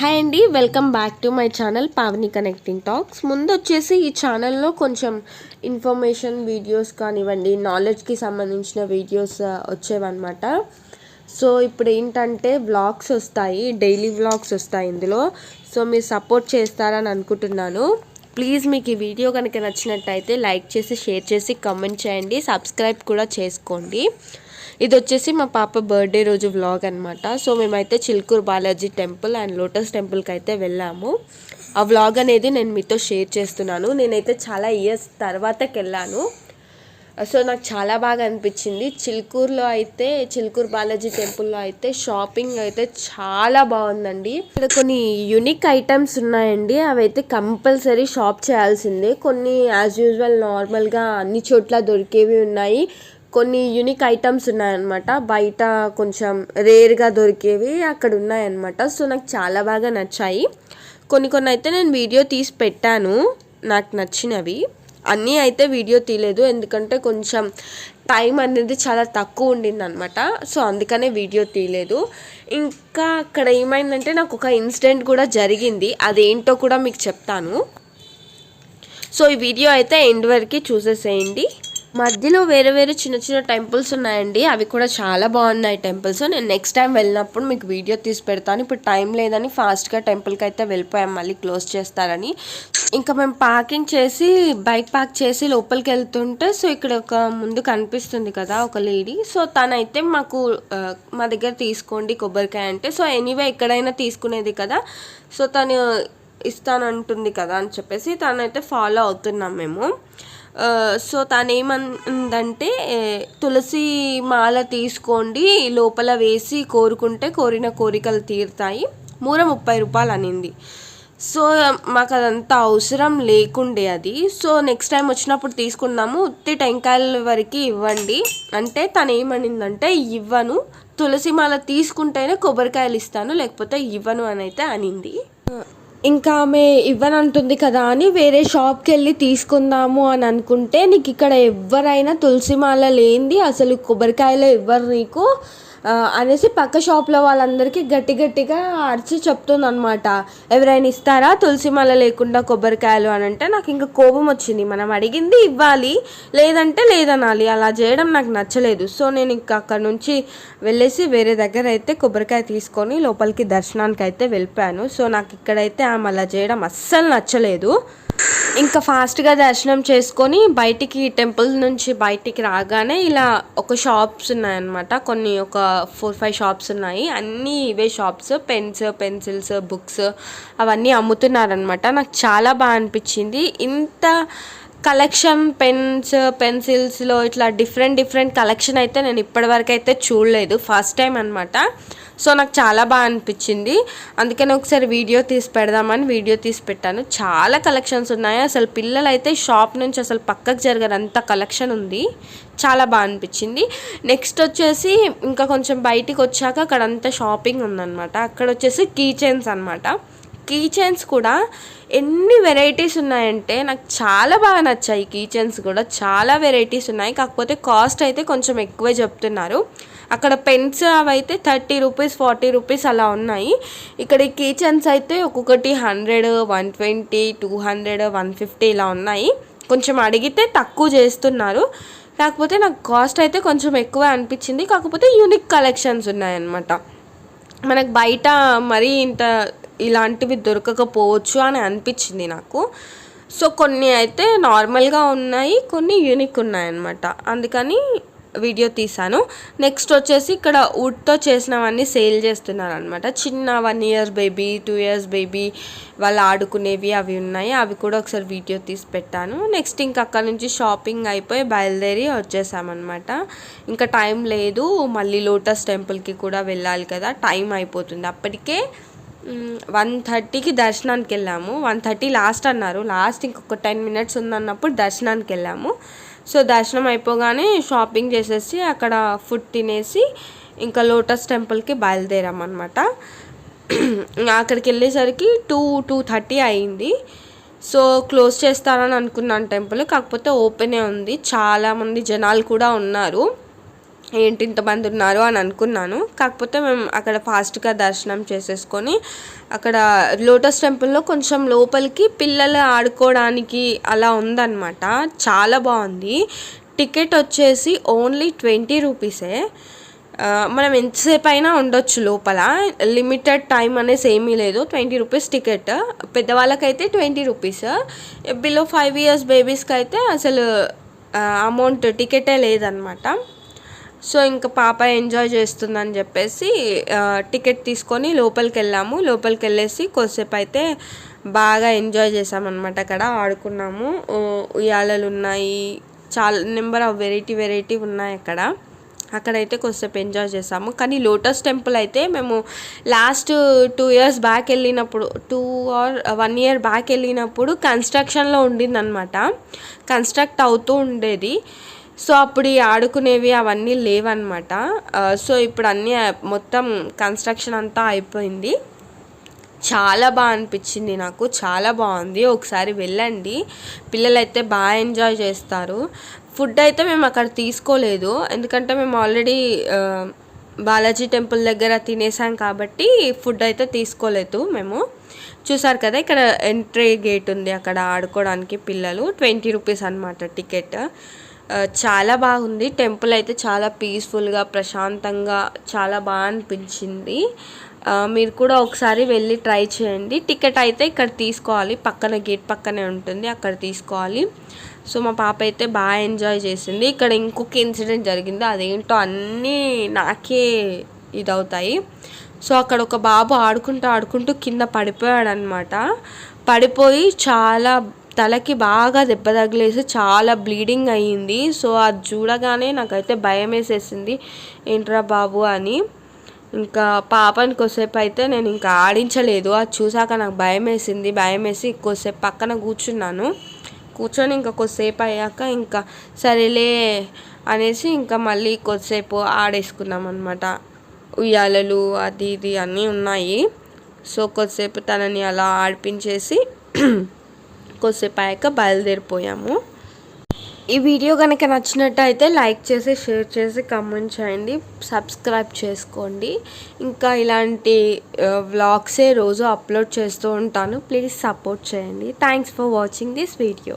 Hi అండి welcome back to my channel Pavani connecting talks. ముందు వచ్చేసి ఈ ఛానల్లో కొంచెం ఇన్ఫర్మేషన్ వీడియోస్ కానివ్వండి నాలెడ్జ్కి సంబంధించిన వీడియోస్ వచ్చేవన్నమాట. సో ఇప్పుడు ఏంటంటే వ్లాగ్స్ వస్తాయి డైలీ వ్లాగ్స్ వస్తాయి ఇందులో. సో మీరు సపోర్ట్ చేస్తారని అనుకుంటున్నాను. ప్లీజ్ మీకు ఈ వీడియో కనుక నచ్చినట్టయితే లైక్ చేసి షేర్ చేసి కమెంట్ చేయండి సబ్స్క్రైబ్ కూడా చేసుకోండి. ఇది వచ్చేసి మా పాప బర్త్డే రోజు వ్లాగ్ అనమాట సో మేమైతే Chilkur Balaji temple and lotus టెంపుల్కి అయితే వెళ్ళాము. ఆ వ్లాగ్ అనేది నేను మీతో షేర్ చేస్తున్నాను. నేనైతే చాలా ఇయర్స్ తర్వాతకి వెళ్ళాను సో నాకు చాలా బాగా అనిపించింది. చిల్కూరులో అయితే చిల్కూరు బాలాజీ టెంపుల్లో అయితే షాపింగ్ అయితే చాలా బాగుందండి. ఇక్కడ కొన్ని యునిక్ ఐటమ్స్ ఉన్నాయండి. అవి అయితే కంపల్సరీ షాప్ చేయాల్సిందే. కొన్ని యాజ్ యూజువల్ నార్మల్గా అన్ని చోట్ల దొరికేవి ఉన్నాయి. కొన్ని యూనిక్ ఐటమ్స్ ఉన్నాయన్నమాట. బయట కొంచెం రేర్గా దొరికేవి అక్కడ ఉన్నాయన్నమాట. సో నాకు చాలా బాగా నచ్చాయి. కొన్ని కొన్ని అయితే నేను వీడియో తీసి పెట్టాను. నాకు నచ్చినవి. అన్నీ అయితే వీడియో తీయలేదు. ఎందుకంటే కొంచెం టైం అనేది చాలా తక్కువ ఉండింది అనమాట సో అందుకనే వీడియో తీయలేదు. ఇంకా అక్కడ ఏమైందంటే నాకు ఒక ఇన్సిడెంట్ కూడా జరిగింది. అదేంటో కూడా మీకు చెప్తాను. సో ఈ వీడియో అయితే ఎండ్ వరకు చూసేసేయండి. మధ్యలో వేరే వేరే చిన్న చిన్న టెంపుల్స్ ఉన్నాయండి. అవి కూడా చాలా బాగున్నాయి టెంపుల్స్. నేను నెక్స్ట్ టైం వెళ్ళినప్పుడు మీకు వీడియో తీసి పెడతాను. ఇప్పుడు టైం లేదని ఫాస్ట్గా టెంపుల్కి అయితే వెళ్ళిపోయాం. మళ్ళీ క్లోజ్ చేస్తారని. ఇంకా మేము పార్కింగ్ చేసి బైక్ పార్క్ చేసి లోపలికి వెళ్తుంటే సో ఇక్కడ ఒక ముందు కనిపిస్తుంది కదా ఒక లేడీ సో తనైతే మాకు మా దగ్గర తీసుకోండి కొబ్బరికాయ అంటే. సో ఎనీవే ఎక్కడైనా తీసుకునేది కదా. సో తను ఇస్తానంటుంది కదా అని చెప్పేసి తనైతే ఫాలో అవుతున్నాం మేము. సో తను ఏమందంటే తులసి మాల తీసుకోండి లోపల వేసి కోరుకుంటే కోరిన కోరికలు తీరుతాయి. మూర ముప్పై రూపాయలు అనింది. సో మాకు అదంతా అవసరం లేకుండే అది. సో నెక్స్ట్ టైం వచ్చినప్పుడు తీసుకుందాము. ఉత్తి టెంకాయల వరకు ఇవ్వండి. అంటే తను ఏమనిందంటే ఇవ్వను. తులసి మాల తీసుకుంటేనే కొబ్బరికాయలు ఇస్తాను లేకపోతే ఇవ్వను అని అయితే అనింది. ఇంకా ఆమె ఇవ్వనంటుంది కదా అని వేరే షాప్కి వెళ్ళి తీసుకుందాము అని అనుకుంటే నీకు ఇక్కడ ఎవరైనా తులసి మాల లేనిది అసలు కొబ్బరికాయలు ఇవ్వరు నీకు. అనేసి పక్క షాప్లో వాళ్ళందరికీ గట్టి గట్టిగా అరిచి చెప్తుంది అనమాట ఎవరైనా ఇస్తారా? తులసి మాల లేకుండా కొబ్బరికాయలు అని అంటే నాకు ఇంకా కోపం వచ్చింది. మనం అడిగింది ఇవ్వాలి లేదంటే లేదనాలి. అలా చేయడం నాకు నచ్చలేదు. సో నేను ఇంకా అక్కడ నుంచి వెళ్ళేసి వేరే దగ్గర అయితే కొబ్బరికాయ తీసుకొని లోపలికి దర్శనానికి అయితే వెళ్ళిపోయాను. సో నాకు ఇక్కడైతే ఆమె అలా చేయడం అస్సలు నచ్చలేదు. ఇంకా ఫాస్ట్గా దర్శనం చేసుకొని బయటికి టెంపుల్ నుంచి బయటికి రాగానే ఇలా ఒక షాప్స్ ఉన్నాయన్నమాట. కొన్ని ఒక ఫోర్ ఫైవ్ షాప్స్ ఉన్నాయి. అన్నీ ఇవే షాప్స్. పెన్స్ పెన్సిల్స్ బుక్స్ అవన్నీ అమ్ముతున్నారనమాట నాకు చాలా బాగా అనిపించింది. ఇంత కలెక్షన్ పెన్స్ పెన్సిల్స్లో ఇట్లా డిఫరెంట్ డిఫరెంట్ కలెక్షన్ అయితే నేను ఇప్పటివరకు అయితే చూడలేదు. ఫస్ట్ టైం అనమాట సో నాకు చాలా బాగా అనిపించింది. అందుకని ఒకసారి వీడియో తీసి పెడదామని వీడియో తీసి పెట్టాను. చాలా కలెక్షన్స్ ఉన్నాయి. అసలు పిల్లలైతే షాప్ నుంచి అసలు పక్కకు జరగరు అంత కలెక్షన్ ఉంది. చాలా బాగా అనిపించింది. నెక్స్ట్ వచ్చేసి ఇంకా కొంచెం బయటికి వచ్చాక అక్కడ అంతా షాపింగ్ ఉందన్నమాట. అక్కడ వచ్చేసి కీ చైన్స్ అనమాట కీ చైన్స్ కూడా ఎన్ని వెరైటీస్ ఉన్నాయంటే నాకు చాలా బాగా నచ్చాయి. కీ చైన్స్ కూడా చాలా వెరైటీస్ ఉన్నాయి. కాకపోతే కాస్ట్ అయితే కొంచెం ఎక్కువే చెప్తున్నారు. అక్కడ పెన్స్ అవి అయితే థర్టీ రూపీస్ ఫార్టీ రూపీస్ అలా ఉన్నాయి. ఇక్కడ ఈ కీ చైన్స్ అయితే ఒక్కొక్కటి hundred one twenty two hundred one fifty ఇలా ఉన్నాయి. కొంచెం అడిగితే తక్కువ చేస్తున్నారు. కాకపోతే నాకు కాస్ట్ అయితే కొంచెం ఎక్కువ అనిపించింది. కాకపోతే యూనిక్ కలెక్షన్స్ ఉన్నాయన్నమాట. మనకు బయట మరీ ఇంత ఇలాంటివి దొరకకపోవచ్చు అని అనిపించింది నాకు. సో కొన్ని అయితే నార్మల్గా ఉన్నాయి కొన్ని యూనిక్ ఉన్నాయన్నమాట. అందుకని వీడియో తీసాను నెక్స్ట్ వచ్చేసి ఇక్కడ వుడ్తో చేసినవన్నీ సేల్ చేస్తున్నారు అనమాట చిన్న one years baby two years baby వాళ్ళు ఆడుకునేవి అవి ఉన్నాయి. అవి కూడా ఒకసారి వీడియో తీసి పెట్టాను. నెక్స్ట్ ఇంక అక్కడ నుంచి షాపింగ్ అయిపోయి బయలుదేరి వచ్చేసామన్నమాట. ఇంకా టైం లేదు. మళ్ళీ లోటస్ టెంపుల్కి కూడా వెళ్ళాలి కదా. టైం అయిపోతుంది. అప్పటికే వన్ థర్టీకి దర్శనానికి వెళ్ళాము. వన్ థర్టీ లాస్ట్ అన్నారు. లాస్ట్ ఇంకొక టెన్ మినిట్స్ ఉందన్నప్పుడు దర్శనానికి వెళ్ళాము. సో దర్శనం అయిపోగానే షాపింగ్ చేసేసి అక్కడ ఫుడ్ తినేసి ఇంకా లోటస్ టెంపుల్కి బయలుదేరామన్నమాట. అనమాట అక్కడికి వెళ్ళేసరికి టూ టూ థర్టీ అయింది. సో క్లోజ్ చేస్తారని అనుకున్నాను టెంపుల్. కాకపోతే ఓపెనే ఉంది. చాలామంది జనాలు కూడా ఉన్నారు. ఏంటి ఇంతమంది ఉన్నారు అని అనుకున్నాను. కాకపోతే మేము అక్కడ ఫాస్ట్గా దర్శనం చేసేసుకొని అక్కడ లోటస్ టెంపుల్లో కొంచెం లోపలికి పిల్లలు ఆడుకోవడానికి అలా ఉందన్నమాట. చాలా బాగుంది. టికెట్ వచ్చేసి ఓన్లీ ట్వంటీ రూపీసే. మనం ఎంతసేపు అయినా ఉండొచ్చు లోపల. లిమిటెడ్ టైం అనేసి ఏమీ లేదు. Twenty rupees ticket. పెద్దవాళ్ళకైతే twenty rupees. Below five years బేబీస్కి అయితే అసలు అమౌంట్ టికెటే లేదనమాట సో ఇంకా పాప ఎంజాయ్ చేస్తుందని చెప్పేసి టికెట్ తీసుకొని లోపలికి వెళ్ళాము లోపలికి వెళ్ళేసి కొద్దిసేపు అయితే బాగా ఎంజాయ్ చేసామన్నమాట అక్కడ ఆడుకున్నాము. ఉయ్యాలలు ఉన్నాయి చాలా నెంబర్ ఆఫ్ వెరైటీ వెరైటీ ఉన్నాయి అక్కడ. అక్కడైతే కొద్దిసేపు ఎంజాయ్ చేసాము. కానీ లోటస్ టెంపుల్ అయితే మేము లాస్ట్ టూ ఇయర్స్ బ్యాక్ వెళ్ళినప్పుడు two or one year back వెళ్ళినప్పుడు కన్స్ట్రక్షన్లో ఉండిందనమాట కన్స్ట్రక్ట్ అవుతూ ఉండేది. సో అప్పుడు ఈ ఆడుకునేవి అవన్నీ లేవన్నమాట. సో ఇప్పుడు అన్నీ మొత్తం కన్స్ట్రక్షన్ అంతా అయిపోయింది. చాలా బాగా అనిపించింది నాకు. చాలా బాగుంది. ఒకసారి వెళ్ళండి. పిల్లలైతే బాగా ఎంజాయ్ చేస్తారు. ఫుడ్ అయితే మేము అక్కడ తీసుకోలేదు. ఎందుకంటే మేము ఆల్రెడీ బాలాజీ టెంపుల్ దగ్గర తినేసాం కాబట్టి ఫుడ్ అయితే తీసుకోలేదు మేము. చూసారు కదా ఇక్కడ ఎంట్రీ గేట్ ఉంది అక్కడ ఆడుకోవడానికి పిల్లలు. ట్వంటీ రూపీస్ అనమాట టికెట్. చాలా బాగుంది. టెంపుల్ అయితే చాలా పీస్ఫుల్గా ప్రశాంతంగా చాలా బాగా అనిపించింది. మీరు కూడా ఒకసారి వెళ్ళి ట్రై చేయండి. టికెట్ అయితే ఇక్కడ తీసుకోవాలి. పక్కన గేట్ పక్కనే ఉంటుంది. అక్కడ తీసుకోవాలి. సో మా పాప అయితే బాగా ఎంజాయ్ చేసింది. ఇక్కడ ఇంకొక ఇన్సిడెంట్ జరిగింది. అదేంటో అన్నీ నాకే ఇదవుతాయి. సో అక్కడ ఒక బాబు ఆడుకుంటూ ఆడుకుంటూ కింద పడిపోయాడు అనమాట పడిపోయి చాలా తలకి బాగా దెబ్బ తగిలేసి చాలా బ్లీడింగ్ అయ్యింది. సో అది చూడగానే నాకైతే భయం వేసేసింది. ఏంట్రా బాబు అని. ఇంకా పాపని కొద్దిసేపు అయితే నేను ఇంకా ఆడించలేదు. అది చూసాక నాకు భయం వేసింది. భయం వేసి కొద్దిసేపు పక్కన కూర్చున్నాను. కూర్చొని ఇంకా కొద్దిసేపు అయ్యాక ఇంకా సరేలే అనేసి ఇంకా మళ్ళీ కొద్దిసేపు ఆడేసుకున్నాం అనమాట ఉయ్యాలలు అది ఇది అన్నీ ఉన్నాయి. సో కొద్దిసేపు తనని అలా ఆడిపించేసి కొద్దిసేపు అయ్యాక బయలుదేరిపోయాము. ఈ వీడియో కనుక నచ్చినట్టయితే లైక్ చేసి షేర్ చేసి కమెంట్ చేయండి. సబ్స్క్రైబ్ చేసుకోండి. ఇంకా ఇలాంటి వ్లాగ్సే రోజు అప్లోడ్ చేస్తూ ఉంటాను. ప్లీజ్ సపోర్ట్ చేయండి. Thanks for watching this video.